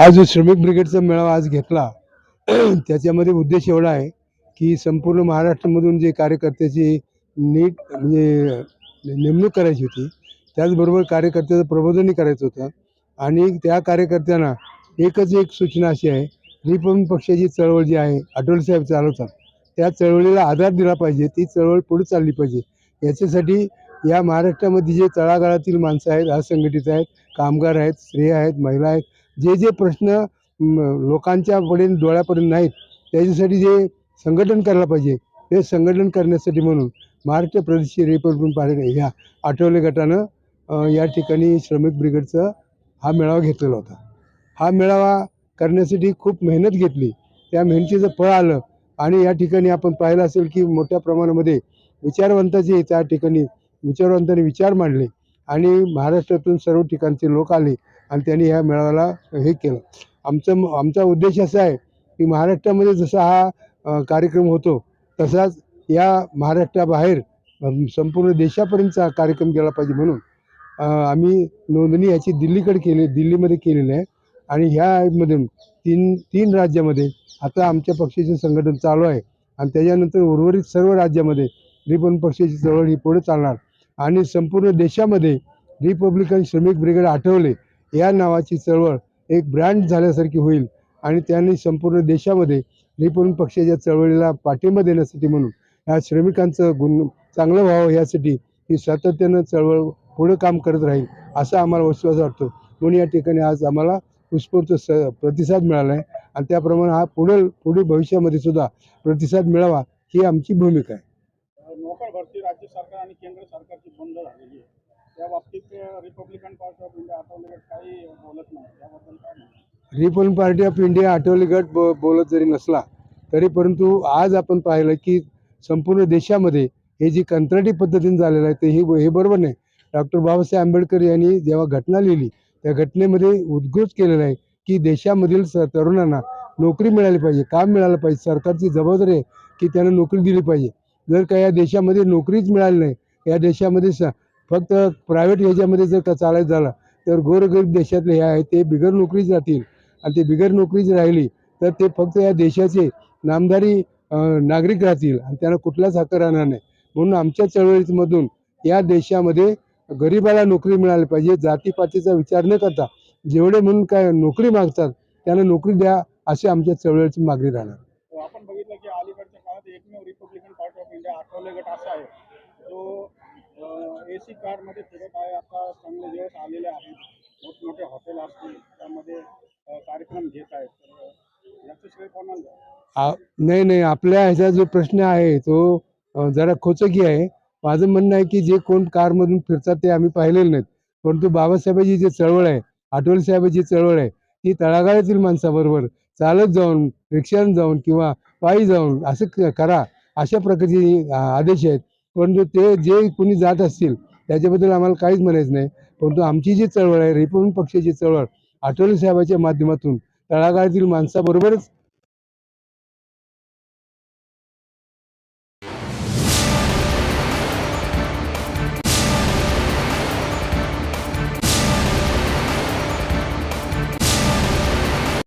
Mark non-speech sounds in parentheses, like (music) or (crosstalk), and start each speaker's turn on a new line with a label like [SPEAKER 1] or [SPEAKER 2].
[SPEAKER 1] हा जो श्रमिक ब्रिगेडचा मेळावा आज घेतला (clears throat) त्याच्यामध्ये उद्देश एवढा आहे की संपूर्ण महाराष्ट्रामधून जे कार्यकर्त्याची नीट म्हणजे नेमणूक करायची होती त्याचबरोबर कार्यकर्त्याचं प्रबोधनही करायचं होतं. आणि त्या कार्यकर्त्यांना एकच एक सूचना अशी आहे रिपब्लिक पक्षाची चळवळ जी आहे आठवले साहेब चालवतात त्या चळवळीला आधार दिला पाहिजे ती चळवळ पुढे चालली पाहिजे. याच्यासाठी या महाराष्ट्रामध्ये जे तळागाळातील माणसं आहेत असंघटित आहेत कामगार आहेत स्त्रिया आहेत महिला आहेत जे जे प्रश्न लोकांच्या वडील डोळ्यापर्यंत नाहीत त्याच्यासाठी जे संघटन करायला पाहिजे ते संघटन करण्यासाठी म्हणून महाराष्ट्र प्रदेश रिपब्लिकन पार्टी ह्या आठवले गटानं या ठिकाणी श्रमिक ब्रिगेडचा हा मेळावा घेतलेला होता. हा मेळावा करण्यासाठी खूप मेहनत घेतली. त्या मेहनतीचं फळ आलं आणि या ठिकाणी आपण पाहिलं असेल की मोठ्या प्रमाणामध्ये विचारवंताचे त्या ठिकाणी विचारवंतांनी विचार मांडले आणि महाराष्ट्रातून सर्व ठिकाणचे लोक आले. आणि त्यांनी ह्या मेळाव्याला हे केलं. आमचं आमचा उद्देश असा आहे की महाराष्ट्रामध्ये जसा हा कार्यक्रम होतो तसाच या महाराष्ट्राबाहेर संपूर्ण देशापर्यंतचा कार्यक्रम केला पाहिजे म्हणून आम्ही नोंदणी याची दिल्लीकडे केली दिल्लीमध्ये केलेली आहे. आणि ह्यामधून तीन तीन राज्यामध्ये आता आमच्या पक्षाचे संघटन चालू आहे. आणि त्याच्यानंतर उर्वरित सर्व राज्यामध्ये रिपन पक्षाची चळवळ ही पुढे चालणार. आणि संपूर्ण देशामध्ये रिपब्लिकन श्रमिक ब्रिगेड आठवले. या नावाची चळवळ एक ब्रँड झाल्यासारखी होईल आणि त्यांनी संपूर्ण देशामध्ये रिपब्लिक पक्षाच्या चळवळीला पाठिंबा देण्यासाठी म्हणून ह्या श्रमिकांचं गुण चांगलं व्हावं यासाठी ही सातत्यानं चळवळ पुढं काम करत राहील असा आम्हाला विश्वास वाटतो. म्हणून या ठिकाणी आज आम्हाला उत्स्फूर्त स प्रतिसाद मिळाला आहे आणि त्याप्रमाणे हा पुढे पुढील भविष्यामध्ये सुद्धा प्रतिसाद मिळावा ही आमची भूमिका आहे.
[SPEAKER 2] नोकर भरती राज्य सरकार आणि केंद्र सरकारची बंद झालेली आहे. त्या बाबतीत Republican Party of India Athawale काही बोलत नाही. त्याबद्दल काय नाही
[SPEAKER 1] पार्टी ऑफ इंडिया आठवले गट ब बोलत जरी नसला तरी परंतु आज आपण पाहिलं की संपूर्ण देशामध्ये हे जी कंत्राटी पद्धतीने झालेलं आहे ते हे हे बरोबर नाही. डॉक्टर बाबासाहेब आंबेडकर यांनी जेव्हा घटना लिहिली त्या घटनेमध्ये उद्घोष केलेला आहे की देशामधील स तरुणांना नोकरी मिळाली पाहिजे काम मिळालं पाहिजे सरकारची जबाबदारी आहे की त्यांना नोकरी दिली पाहिजे. जर का या देशामध्ये नोकरीच मिळाली नाही या देशामध्ये स फक्त प्रायव्हेट ह्याच्यामध्ये जर का चालायचं झाला तर गोरगरीब देशातले हे आहेत ते बिगर नोकरीच राहतील आणि ते बिगर नोकरीच राहिली तर ते फक्त या देशाचे नामधारी नागरिक राहतील आणि त्यांना कुठलाच हक्क राहणार नाही. म्हणून आमच्या चळवळीमधून या देशामध्ये गरिबाला नोकरी मिळाली पाहिजे जातीपातीचा विचार न करता. जेवढे म्हणून काय नोकरी मागतात त्यांना नोकरी द्या अशी आमच्या चळवळीची मागणी राहणार.
[SPEAKER 2] आपण बघितलं की अलीकडच्या काळात एकमेव Republican Party of India Athawale गट असा आहे जो ए सी कारमध्ये फिरत आहे आता चांगले दिवस आलेले आहेत. मोठमोठे हॉटेल असतील त्यामध्ये कार्यक्रम घेत आहेत. तर याचं श्रेय कोणाला
[SPEAKER 1] नाही नाही आपल्या ह्याचा जो प्रश्न आहे तो जरा खोचकी आहे. माझं म्हणणं आहे की जे कोण कारमधून फिरतात ते आम्ही पाहिलेले नाहीत. परंतु बाबासाहेबांची जी चळवळ आहे आठवले साहेबांची चळवळ आहे ती तळागाळातील माणसाबरोबर चालत जाऊन रिक्षाने जाऊन किंवा पायी जाऊन असं करा अशा प्रकारचे आदेश आहेत. परंतु ते जे कोणी जात असतील त्याच्याबद्दल आम्हाला काहीच म्हणायचं नाही. परंतु आमची जी चळवळ आहे रिपब्लिक पक्षाची चळवळ आठवले साहेबाच्या माध्यमातून तळागाळातील माणसाबरोबरच